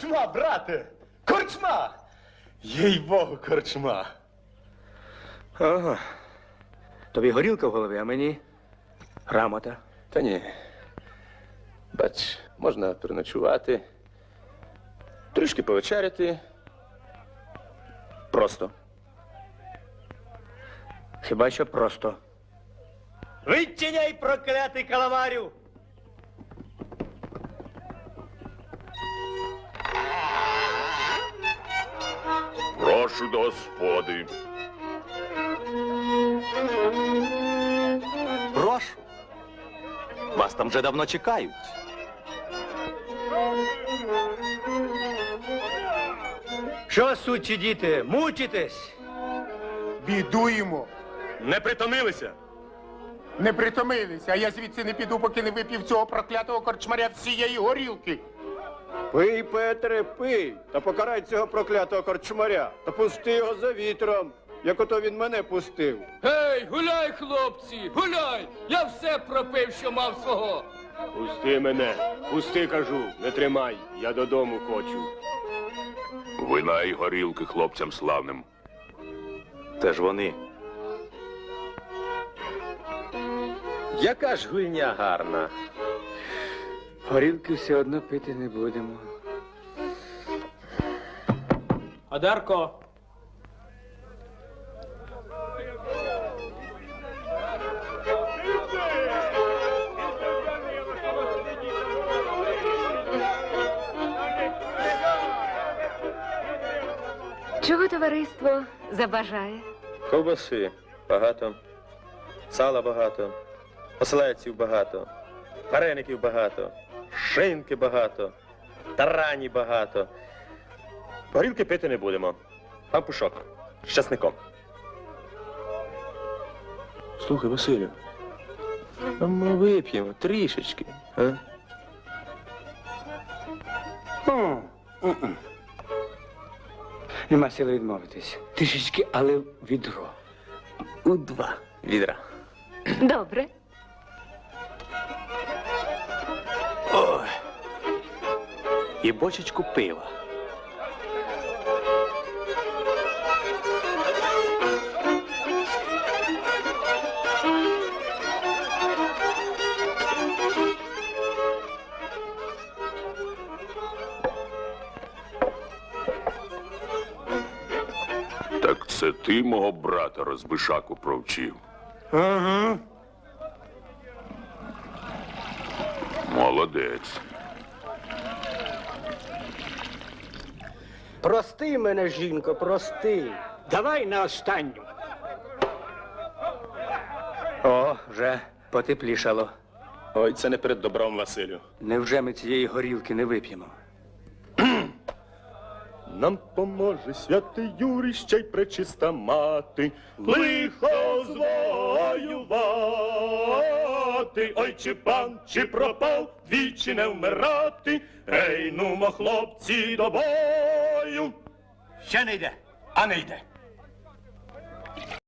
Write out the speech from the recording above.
Корчма, брате! Корчма! Їй богу, корчма. Ага. Тобі горілка в голові, а мені грамота. Та ні. Бач, можна переночувати, трішки повечеряти. Просто. Хіба що просто. Відчиняй проклятий каламарю! Прошу до господи. Прошу. Вас там вже давно чекають. Що, сучі діти, мучитесь? Бідуємо. Не притомилися? Не притомилися, а я звідси не піду, поки не вип'ів цього проклятого корчмаря всієї горілки. Пий, Петре, пий, та покарай цього проклятого корчмаря, та пусти його за вітром, як ото він мене пустив. Гей, гуляй, хлопці, гуляй! Я все пропив, що мав свого. Пусти мене, пусти, кажу, не тримай, я додому хочу. Вина і горілки хлопцям славним. Це ж вони. Яка ж гульня гарна. Горілки все одно пити не будемо. Одарко, Чого товариство забажає? Ковбаси багато, сала багато, ослеців багато, вареників багато, шинки багато, тарані багато. Горілки пити не будемо. Пампушок з часником. Слухай, Василю, а ми вип'ємо трішечки. А? Нема сили відмовитись. Трішечки, але відро. У два відра. Добре. І бочечку пива. Так це ти мого брата розбишаку провчив. Ага. Молодець. Прости мене, жінко, прости. Давай на останню. О, вже потеплішало. Ой, це не перед добром, Василю. Невже ми цієї горілки не вип'ємо? Нам поможе святий Юрій, ще й пречиста мати, лихо звоювати. Ой, чи пан, чи пропав, двічі не вмирати. Ей, нумо, хлопці, до бою. Ще не йде. А не йде.